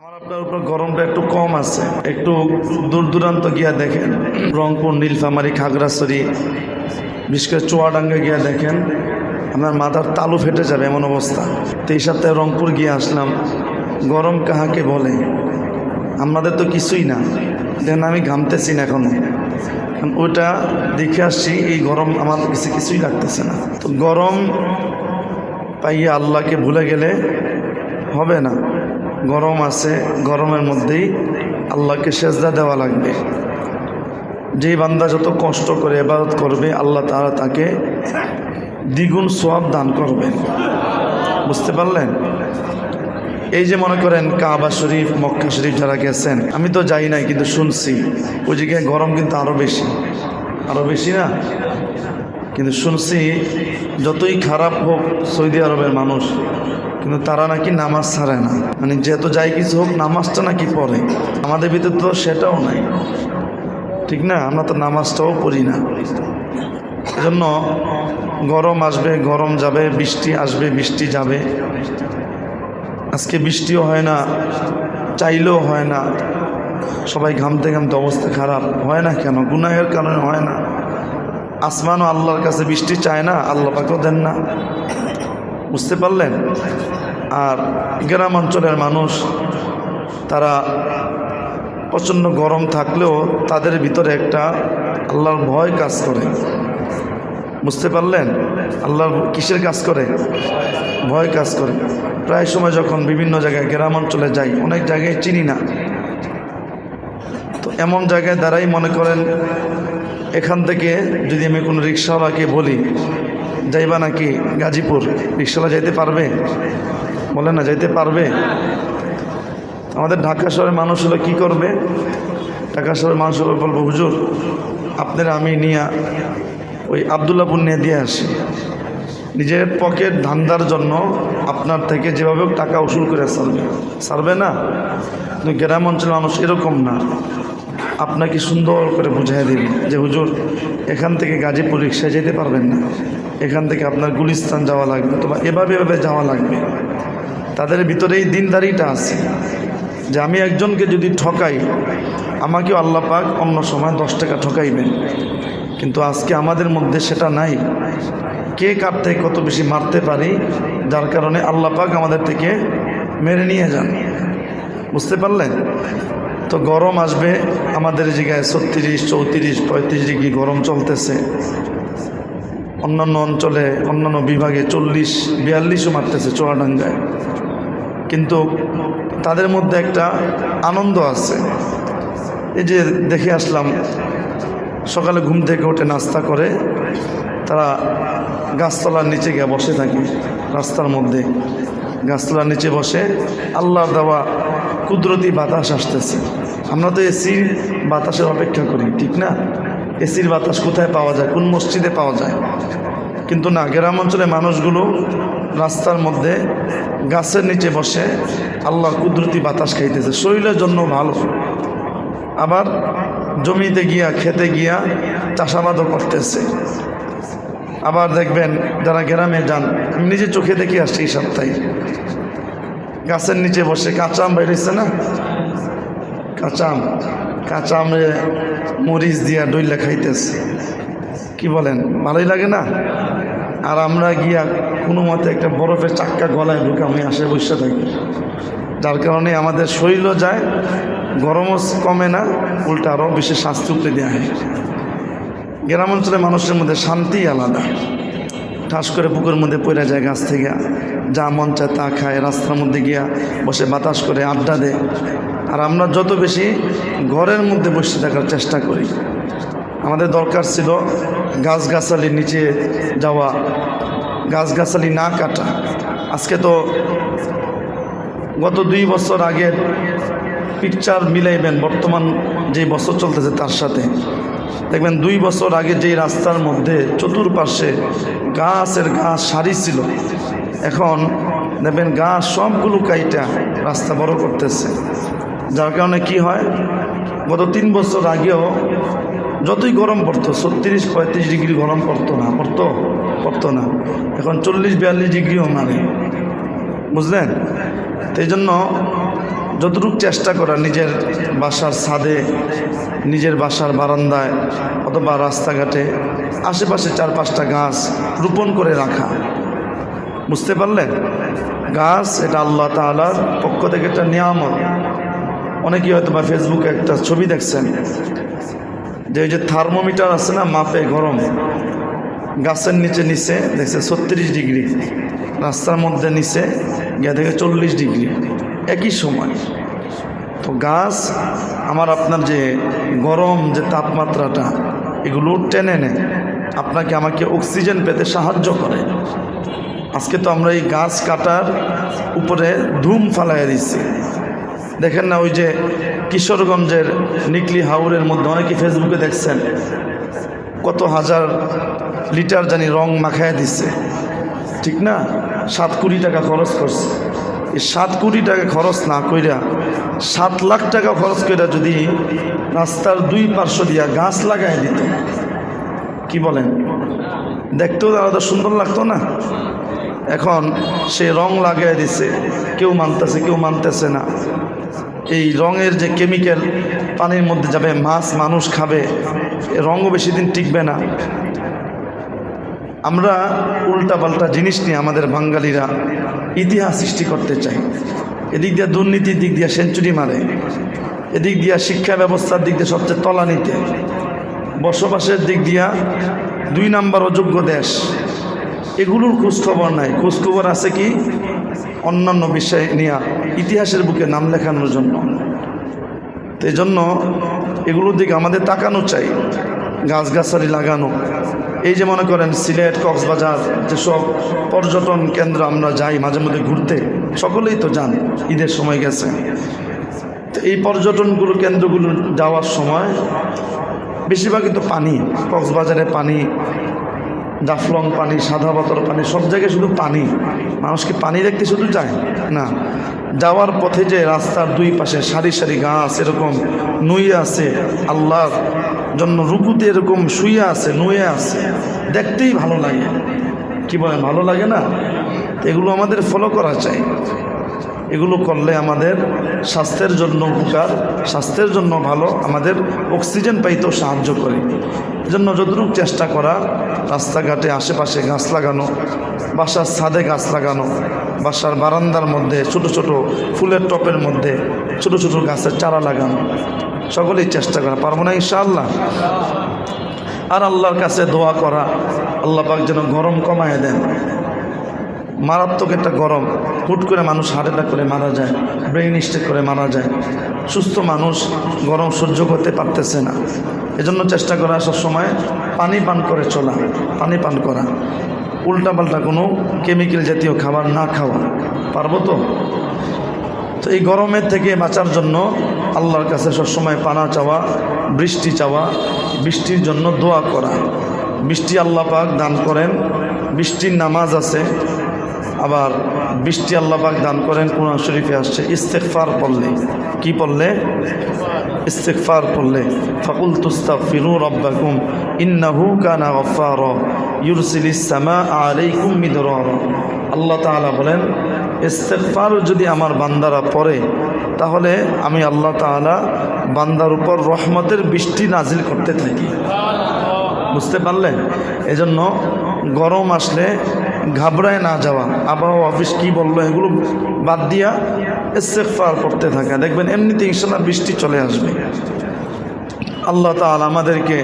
আমার আপনার উপর গরমটা একটু কম আছে। একটু দূর দূরান্ত গিয়া দেখেন। রংপুর, নীলফামারি, খাগড়াছড়ি, বিশেষ করে চুয়াডাঙ্গা গিয়া দেখেন। আপনার মাথার তালু ফেটে যাবে এমন অবস্থা। তো এই সপ্তাহে রংপুর গিয়ে আসলাম। গরম কাহাকে বলে? আমাদের তো কিছুই না। দেখেন আমি ঘামতেছি না এখনও। কারণ ওইটা দেখে আসছি, এই গরম আমার কিছু কিছুই লাগতেছে না। তো গরম পাইয়ে আল্লাহকে ভুলে গেলে হবে না। গরম আছে, গরমের মধ্যেই আল্লাহকে সেজদা দেওয়া লাগবে। যেই বান্দা যত কষ্ট করে এবাদত করবে, আল্লাহ তারা তাকে দ্বিগুণ সোয়াব দান করবেন। বুঝতে পারলেন? এই যে মনে করেন কাবা শরীফ, মক্কা শরীফ যারা গেছেন, আমি তো যাই নাই, কিন্তু শুনছি। ওই জায়গায় গরম কিন্তু আরও বেশি। আরও বেশি না? কিন্তু শুনছি, যতই খারাপ হোক, সৌদি আরবের মানুষ কিন্তু তারা নাকি নামাজ ছাড়ে না। মানে যেহেতু যাই কিছু হোক নামাজটা নাকি পড়ে। আমাদের ভিতরে তো সেটাও নাই। ঠিক না? আমরা তো নামাজটাও পড়ি না। এজন্য গরম আসবে, গরম যাবে, বৃষ্টি আসবে, বৃষ্টি যাবে। আজকে বৃষ্টিও হয় না, চাইলেও হয় না। সবাই ঘামতে ঘামতে অবস্থা খারাপ। হয় না কেন? গুনাহের কারণে হয় না। আসমানও আল্লাহর কাছে বৃষ্টি চায় না, আল্লাহ পাকেও দেন না। বুঝতে পারলেন? আর গ্রাম অঞ্চলের মানুষ, তারা প্রচণ্ড গরম থাকলেও তাদের ভিতরে একটা আল্লাহর ভয় কাজ করে। বুঝতে পারলেন? আল্লাহর কিসের কাজ করে? ভয় কাজ করে। প্রায় সময় যখন বিভিন্ন জায়গায়, গ্রাম অঞ্চলে যাই, অনেক জায়গায় চিনি না। তো এমন জায়গায় দ্বারাই মনে করেন, এখান থেকে যদি আমি কোনো রিক্সাওয়ালাকে বলি যাইবা নাকি গাজীপুর? রিক্সাওয়ালা যাইতে পারবে? বলে না, যাইতে পারবে। আমাদের ঢাকা শহরের মানুষ হলো কী করবে? ঢাকা শহরের মানুষ হলো বলব, হুজুর, আপনারা আমি নিয়ে ওই আবদুল্লাপুর নিয়ে দিয়ে আসি। নিজের পকেট ধান্দার জন্য আপনার থেকে যেভাবে টাকা উসুল করে সারবে সারবে না? কিন্তু গ্রাম অঞ্চলের মানুষ এরকম না। আপনাকে সুন্দর করে বুঝাই দিন যে, হুজুর, এখান থেকে গাজীপুর রিক্সায় যেতে পারবেন না। এখান থেকে আপনার গুলিস্তান যাওয়া লাগবে, অথবা এভাবে এভাবে যাওয়া লাগবে। তাদের ভিতরে এই দিনদারিটা আছে। যে আমি একজনকে যদি ঠকাই, আমাকেও আল্লাহ পাক অন্য সময় দশ টাকা ঠকাইবেন। কিন্তু আজকে আমাদের মধ্যে সেটা নাই। কে কার থেকে কত বেশি মারতে পারি, যার কারণে আল্লাহ পাক আমাদের থেকে মেরে নিয়ে যান। বুঝতে পারলেন? তো গরম আসবে, আমাদের জায়গায় ছত্রিশ, চৌত্রিশ, পঁয়ত্রিশ ডিগ্রি গরম চলতেছে। অন্যান্য অঞ্চলে অন্যান্য বিভাগে চল্লিশ, বিয়াল্লিশও মারতেছে চুয়াডাঙ্গায়। কিন্তু তাদের মধ্যে একটা আনন্দ আছে। এই যে দেখে আসলাম, সকালে ঘুম থেকে উঠে নাস্তা করে, তারা গাছতলার নিচে গিয়ে বসে থাকে, রাস্তার মধ্যে। গাছতলার নিচে বসে আল্লাহর দেওয়া কুদরতি বাতাস আসতেছে। আমরা তো এসি বাতাসের অপেক্ষা করি, ঠিক না? এসির বাতাস কোথায় পাওয়া যায়? কোন মসজিদে পাওয়া যায়? কিন্তু না, গ্রাম অঞ্চলের মানুষগুলো রাস্তার মধ্যে গাছের নিচে বসে আল্লাহর কুদরতি বাতাস খাইতেছে। শরীরের জন্য ভালো। আবার জমিতে গিয়া, খেতে গিয়া চাষাবাদও করতেছে। আবার দেখবেন যারা গ্রামে যান, আমি নিজে চোখে দেখে আসছি এই সপ্তাহে। গাছের নিচে বসে কাঁচা আম বেরিয়েছে না? কাঁচা আম। কাঁচা আমে মরিচ দিয়া ডইলা খাইতেছে। কি বলেন, ভালোই লাগে না? আর আমরা গিয়া কোনো মতে একটা বরফের চাক্কা গলায় ঢুকে আমি আসে বসে থাকি। যার কারণে আমাদের শরীরও যায়, গরমও কমে না, উল্টা আরও বেশি শাস্তি উপরে দেওয়া হয়। গ্রাম অঞ্চলের মানুষের মধ্যে শান্তি আলাদা। ঠাস করে পুকুর মধ্যে পড়ে যায় গাছ থেকে। যা মন চায় তা খায়, রাস্তার মধ্যে গিয়া বসে বাতাস করে, আড্ডা দেয়। আর আমরা যত বেশি ঘরের মধ্যে বসে থাকার চেষ্টা করি, আমাদের দরকার ছিল গাছগাছালির নিচে যাওয়া, গাছগাছালি না কাটা। আজকে তো গত দুই বছর আগের পিকচার মিলাইবেন, বর্তমান যে বছর চলতেছে তার সাথে। দেখবেন দুই বছর আগে যেই রাস্তার মধ্যে চতুর্পাশে গাছের গাছ, সারি ছিল, এখন দেখবেন গাছ সবগুলো কাইটা রাস্তা বড় করতেছে। যার কারণে কি হয়? গত তিন বছর আগেও যতই গরম পড়তো, ছত্রিশ, পঁয়ত্রিশ ডিগ্রি গরম পড়তো না, পড়তো? পড়তো না। এখন চল্লিশ, বিয়াল্লিশ ডিগ্রিও মারে বুঝলেন? এই জন্য যতটুকু চেষ্টা করা নিজের বাসার ছাদে, নিজের বাসার বারান্দায় অথবা রাস্তাঘাটে, আশেপাশে চার পাঁচটা গাছ রোপণ করে রাখা। বুঝতে পারলেন? গাছ, এটা আল্লাহ তাআলার পক্ষ থেকে একটা নিয়ামত। অনেকেই হয়তো বা ফেসবুকে একটা ছবি দেখছেন। যে ওই যে থার্মোমিটার আছে না, মাপে গরম। গাছের নিচে নিচে, দেখছে ছত্রিশ ডিগ্রি। রাস্তার মধ্যে নিচে গিয়ে থেকে চল্লিশ ডিগ্রি। একই সময়। তো গাছ, আমার আপনার যে গরম যে তাপমাত্রাটা, এগুলো টেনে নেয়। আপনাকে আমাকে অক্সিজেন পেতে সাহায্য করে। আজকে তো আমরা এই গাছ কাটার উপরে ধুম ফালাইয়া দিচ্ছি। দেখেন না ওই যে কিশোরগঞ্জের নিকলি হাউরের মধ্যে, অনেকে ফেসবুকে দেখছেন। কত হাজার লিটার জানি রং মাখায় দিচ্ছে ঠিক না? সাত কোটি টাকা খরচ করছে। এই সাত কোটি টাকা খরচ না কইরা সাত লাখ টাকা খরচ কইরা যদি রাস্তার দুই পার্শ্ব দিয়া গাছ লাগাই দিত, কি বলেন? দেখতেও আলাদা সুন্দর লাগতো না? এখন সে রং লাগিয়ে দিছে, কেউ মানতেছে কেউ মানতেছে না। এই রঙের যে কেমিক্যাল পানির মধ্যে যাবে, মাছ, মানুষ খাবে রঙও বেশি দিন টিকবে না। আমরা উল্টাপাল্টা জিনিস নিয়ে আমাদের বাঙালিরা ইতিহাস সৃষ্টি করতে চাই। এদিক দিয়ে দুর্নীতির দিক দিয়ে সেঞ্চুরি মারে, এদিক দিয়া শিক্ষা ব্যবস্থার দিক দিয়ে সবচেয়ে তলানিতে বসবাসের দিক দিয়া দুই নাম্বার অযোগ্য দেশ। এগুলোর খোঁজখবর নাই। খোঁজখবর আছে কি? অন্যান্য বিষয় নিয়ে ইতিহাসের বুকে নাম লেখানোর জন্য। এই জন্য এগুলোর দিকে আমাদের তাকানো চাই, গাছগাছালি লাগানো। এই যে মনে করেন, সিলেট, কক্সবাজার, যেসব পর্যটন কেন্দ্র আমরা যাই মাঝে মধ্যে ঘুরতে, সকলেই তো যান, ঈদের সময় গেছে। তো এই পর্যটনগুলো, কেন্দ্রগুলো যাওয়ার সময় বেশিরভাগই তো পানি, কক্সবাজারে পানি জাফলং পানি, সাদা পাতর পানি, সব জায়গায় শুধু পানি। মানুষ কি পানি দেখতে শুধু যায়? না। যাওয়ার পথে যে রাস্তার দুই পাশে সারি সারি গাছ এরকম নুয়ে আছে, আল্লাহর জন্য রুকুতে এরকম শুয়ে আছে, নুয়ে আছে, দেখতেই ভালো লাগে। কি বলে ভালো লাগে না? এগুলো আমাদের ফলো করা চাই। এগুলো করলে আমাদের স্বাস্থ্যের জন্য উপকার, স্বাস্থ্যের জন্য ভালো, আমাদের অক্সিজেন পাইতেও সাহায্য করে। এজন্য যতটুকু চেষ্টা করা, রাস্তাঘাটে আশেপাশে গাছ লাগানো, বাসার ছাদে গাছ লাগানো, বাসার বারান্দার মধ্যে ছোট ছোট ফুলের টপের মধ্যে ছোট ছোট গাছের চারা লাগানো, সকলেই চেষ্টা করা। পারব না ইনশাআল্লাহ? আর আল্লাহর কাছে দোয়া করা, আল্লাহ পাক যেন গরম কমায় দেন। মারাত্মক একটা গরম। হুট করে মানুষ হার্ট অ্যাটাক করে মারা যায় ব্রেইন স্ট্রেক করে মারা যায়। সুস্থ মানুষ গরম সহ্য করতে পারতেছে না। এজন্য চেষ্টা করা সময় পানি পান করে চলা, পানি পান করা। উল্টাপাল্টা কোনো কেমিক্যাল জাতীয় খাবার না খাওয়া। পারব তো? তো এই গরমের থেকে বাঁচার জন্য আল্লাহর কাছে সবসময় পানা চাওয়া, বৃষ্টি চাওয়া, বৃষ্টির জন্য দোয়া করা। বৃষ্টি আল্লাহ পাক দান করেন। বৃষ্টির নামাজ আছে। আবার বৃষ্টি আল্লাহ পাক দান করেন, কোরআন শরীফে আসছে ইস্তেকফার পড়লে। কি পড়লে? ইস্তেকফার পড়লে। ফাকুল তুস্তাক ফিরু রব্বাকুম, ইন্নাহু কানা গফার ইউরসিলিস সামা আলাইকুম মিদরার। আল্লাহ তাআলা বলেন ইস্তেকফার যদি আমার বান্দারা পড়ে, তাহলে আমি আল্লাহ তাআলা বান্দার উপর রহমতের বৃষ্টি নাজিল করতে থাকি। বুঝতে পারলেন? এজন্য গরম আসলে ঘাবড়ায় না যাওয়া, আবহাওয়া, অফিস কি বলল, এগুলো বাদ দিয়া ইস্তেকফার করতে থাকা। দেখবেন এমনিতে ইনশাল্লাহ বৃষ্টি চলে আসবে। আল্লাহ তালা আমাদেরকে